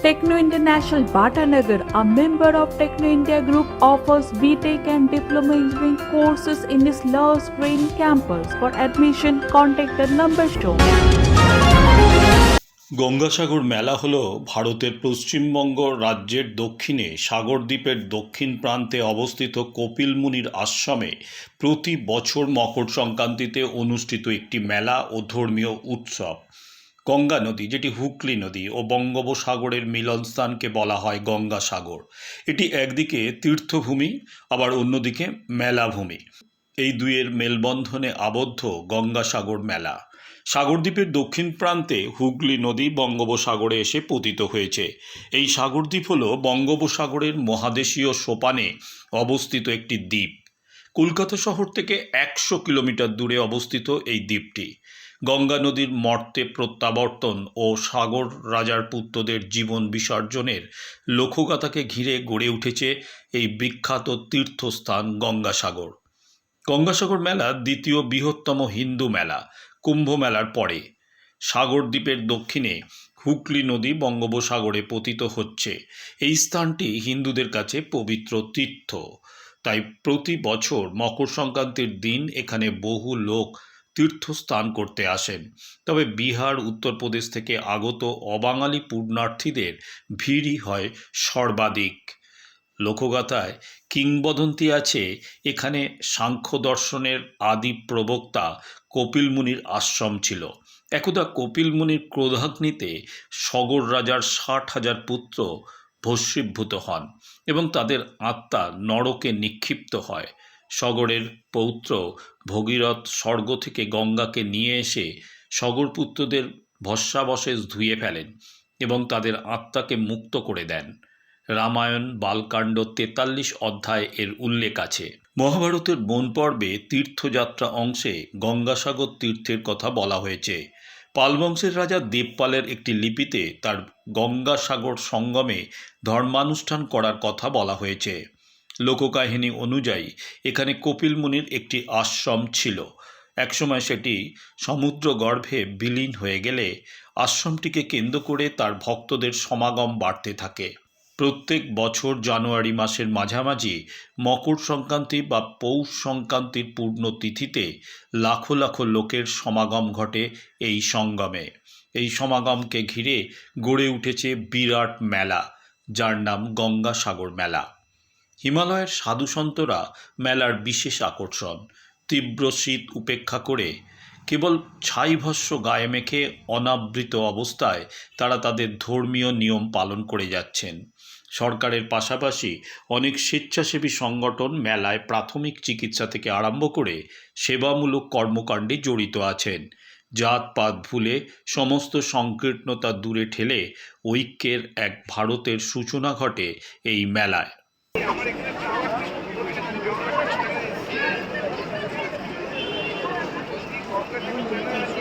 Techno International Bhatanagar, a member of Techno India Group, offers BTEC and Diploma Engineering courses in its Love Green campus. For admission, contact the number shown. Gangasagar মেলা হল ভারতের পশ্চিমবঙ্গ রাজ্যের দক্ষিণে সাগরদ্বীপের দক্ষিণ প্রান্তে অবস্থিত কপিলমুনির আশ্রমে প্রতি বছর মকর সংক্রান্তিতে অনুষ্ঠিত একটি মেলা ও ধর্মীয় উৎসব গঙ্গা নদী, যেটি হুগলি নদী ও বঙ্গোপসাগরের মিলনস্থানকে বলা হয় গঙ্গাসাগর। এটি একদিকে তীর্থভূমি, আবার অন্যদিকে মেলাভূমি। এই দুইয়ের মেলবন্ধনে আবদ্ধ গঙ্গাসাগর মেলা। সাগরদ্বীপের দক্ষিণ প্রান্তে হুগলি নদী বঙ্গোপসাগরে এসে পতিত হয়েছে। এই সাগরদ্বীপ হল বঙ্গোপসাগরের মহাদেশীয় সোপানে অবস্থিত একটি দ্বীপ। কলকাতা শহর থেকে একশো কিলোমিটার দূরে অবস্থিত এই দ্বীপটি। গঙ্গা নদীর মর্তে প্রত্যাবর্তন ও সাগর রাজার পুত্রদের জীবন বিসর্জনের লোকগাথাকে ঘিরে গড়ে উঠেছে এই বিখ্যাত তীর্থস্থান গঙ্গাসাগর। গঙ্গাসাগর মেলা দ্বিতীয় বৃহত্তম হিন্দু মেলা, কুম্ভ মেলার পরে। সাগরদ্বীপের দক্ষিণে হুগলি নদী বঙ্গোপসাগরে পতিত হচ্ছে। এই স্থানটি হিন্দুদের কাছে পবিত্র তীর্থ। তাই প্রতি বছর মকর সংক্রান্তির দিন এখানে বহু লোক তীর্থস্থান করতে আসেন। তবে বিহার, উত্তরপ্রদেশ থেকে আগত অবাঙালি পূর্ণার্থীদের ভিড়ই হয় সর্বাধিক। লোকগাথায় কিংবদন্তি আছে এখানে সাংখ্য দর্শনের আদি প্রবক্তা কপিল মুনির আশ্রম ছিল। একদা কপিল মুনির ক্রোধাগ্নিতে সগর রাজার ষাট হাজার পুত্র ভস্মীভূত হন এবং তাদের আত্মা নরকে নিক্ষিপ্ত হয়। সগরের পৌত্র ভগীরথ স্বর্গ থেকে গঙ্গাকে নিয়ে এসে সগরপুত্রদের ভস্মাবশেষ ধুয়ে ফেলেন এবং তাদের আত্মাকে মুক্ত করে দেন। রামায়ণ, বালকাণ্ড তেতাল্লিশ অধ্যায় এর উল্লেখ আছে। মহাভারতের বন পর্বে তীর্থযাত্রা অংশে গঙ্গাসাগর তীর্থের কথা বলা হয়েছে। পালবংশের রাজা দেবপালের একটি লিপিতে তার গঙ্গাসাগর সঙ্গমে ধর্মানুষ্ঠান করার কথা বলা হয়েছে। লোককাহিনী অনুযায়ী, এখানে কপিল মুনির একটি আশ্রম ছিল। একসময় সেটি সমুদ্র গর্ভে বিলীন হয়ে গেলে আশ্রমটিকে কেন্দ্র করে তার ভক্তদের সমাগম বাড়তে থাকে। প্রত্যেক বছর জানুয়ারি মাসের মাঝামাঝি মকর সংক্রান্তি বা পৌষ সংক্রান্তির পূর্ণ তিথিতে লাখো লাখো লোকের সমাগম ঘটে এই সঙ্গমে। এই সমাগমকে ঘিরে গড়ে উঠেছে বিরাট মেলা, যার নাম গঙ্গাসাগর মেলা। হিমালয়ের সাধুসন্তরা মেলার বিশেষ আকর্ষণ। তীব্র শীত উপেক্ষা করে কেবল ছাইভস্য গায়ে মেখে অনাবৃত অবস্থায় তারা তাদের ধর্মীয় নিয়ম পালন করে যাচ্ছেন। সরকারের পাশাপাশি অনেক স্বেচ্ছাসেবী সংগঠন মেলায় প্রাথমিক চিকিৎসা থেকে আরম্ভ করে সেবামূলক কর্মকাণ্ডে জড়িত আছেন। জাতপাত ভুলে সমস্ত সংকীর্ণতা দূরে ঠেলে ঐক্যের এক ভারতের সূচনা ঘটে এই মেলায়। Thank you.